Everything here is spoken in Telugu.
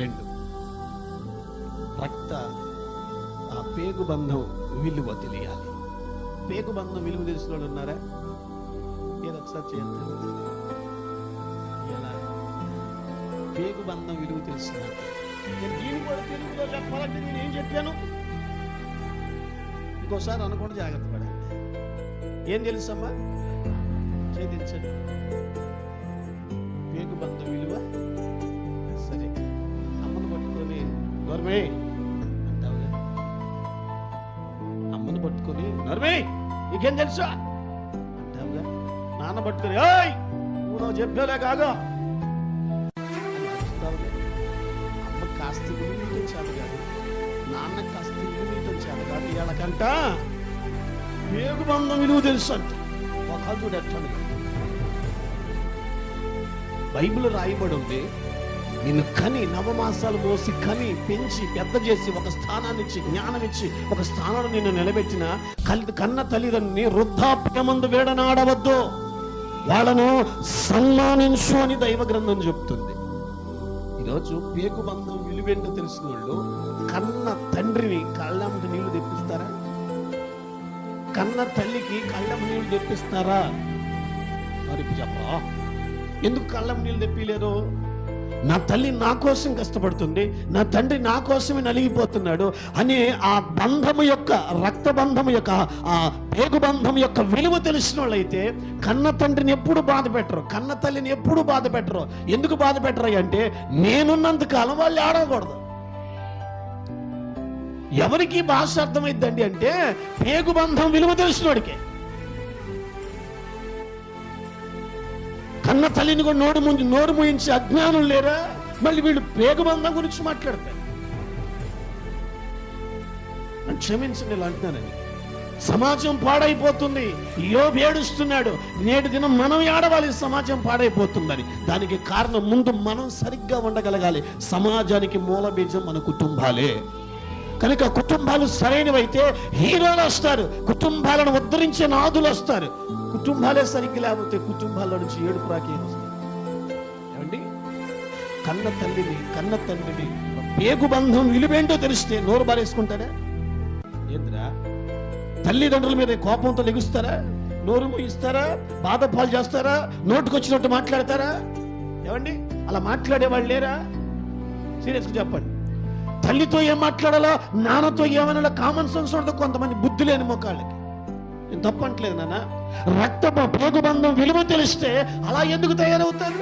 రెండు. రక్త ఆ పేగు బంధం విలువ తెలియాలి. పేగు బంధం విలువ తెలిసిన వాళ్ళు ఉన్నారా? ఏదో ఒకసారి చేయండి. ఎలా? పేగు బంధం విలువ తెలిసిన నేను దీన్ని కూడా తెలుగులో చెప్పాలంటే నేను ఏం చెప్పాను? ఇంకోసారి అనుకోండి జాగ్రత్త పడండి ఏం తెలుసమ్మా? ఛేదించండి. నర్మి నీకేం తెలుసా? అంటావుగా నాన్న పట్టుకొని ఏయ్ నువ్వు నాకు చెప్పేలే కాగా అమ్మ కాస్త విలువీయటం చాలు కాదు. నాన్న కాస్త విలువీయటం చాలు కాదు. వీళ్ళకంట పేగు బంధం విలువ తెలుసు అంట. ఒక చూడు ఎట్లా బైబిల్ రాయబడి ఉంది నిన్ను కని నవమాసాలు మోసి కని పెంచి పెద్ద చేసి ఒక స్థానాన్ని ఇచ్చి జ్ఞానం ఇచ్చి ఒక స్థానాన్ని నిన్ను నిలబెట్టిన కలి కన్న తల్లిదండ్రుని వృద్ధాప్యమందు వేడనాడవద్దు. వాళ్ళను సన్మానించు అని దైవ గ్రంథం చెప్తుంది. ఈరోజు పేగు బంధం విలువేంటో తెలిసిన వాళ్ళు కన్న తండ్రిని కళ్ళమ్మటి నీళ్ళు తెప్పిస్తారా? కన్న తల్లికి కళ్ళమ్మ నీళ్ళు తెప్పిస్తారా? మరి చెప్పా ఎందుకు కళ్ళం నీళ్ళు తెప్పిలేరు నా తల్లి నా కోసం కష్టపడుతుంది నా తండ్రి నా కోసమే నలిగిపోతున్నాడు అని ఆ బంధము యొక్క రక్త బంధము యొక్క ఆ పేగు బంధం యొక్క విలువ తెలిసిన వాళ్ళైతే కన్న తండ్రిని ఎప్పుడు బాధ పెట్టరు కన్న తల్లిని ఎప్పుడు బాధ పెట్టరు. ఎందుకు బాధ పెట్టరు అంటే నేనున్నంత కాలం వాళ్ళు ఆడకూడదు. ఎవరికి భాష అర్థమైందండి అంటే పేగు బంధం విలువ తెలిసినోడికే. కన్న తల్లిని కూడా నోరు ముందు నోరు మూయించి అజ్ఞానం లేరా? మళ్ళీ వీళ్ళు పేగబంధం గురించి మాట్లాడతారు. క్షమించండి ఇలా అంటున్నానని సమాజం పాడైపోతుంది. యోబు ఏడుస్తున్నాడు. నేటి దినం మనం ఏడవాలి సమాజం పాడైపోతుందని. దానికి కారణం ముందు మనం సరిగ్గా ఉండగలగాలి. సమాజానికి మూల బీజం మన కుటుంబాలే. కనుక కుటుంబాలు సరైనవైతే హీరోలు వస్తారు. కుటుంబాలను ఉద్ధరించే నాదులు వస్తారు. కుటుంబాలే సరిగ్గా లేకపోతే కుటుంబాల నుంచి ఏడుపు రాకేం వస్తుంది ఏమండి? కన్న తల్లిని కన్న తండ్రిని పేగు బంధం విలువేంటో తెలిస్తే నోరు బారేసుకుంటారా? ఏంద్రా? తల్లిదండ్రుల మీద కోపంతో లెగుస్తారా? నోరు మూయిస్తారా? బాధ పాలు చేస్తారా? నోటుకొచ్చినట్టు మాట్లాడతారా? ఏమండి? అలా మాట్లాడే వాళ్ళు లేరా? సీరియస్గా చెప్పండి. తల్లితో ఏం మాట్లాడాలో? నాన్నతో ఏమనాలో? కామన్ సెన్స్ ఉండదు. కొంతమంది బుద్ధి లేని మొక్కళ్ళకి నేను తప్పట్లేదు నాన్న. రక్త పోగుబంధం విలువ తెలిస్తే అలా ఎందుకు తయారవుతారు?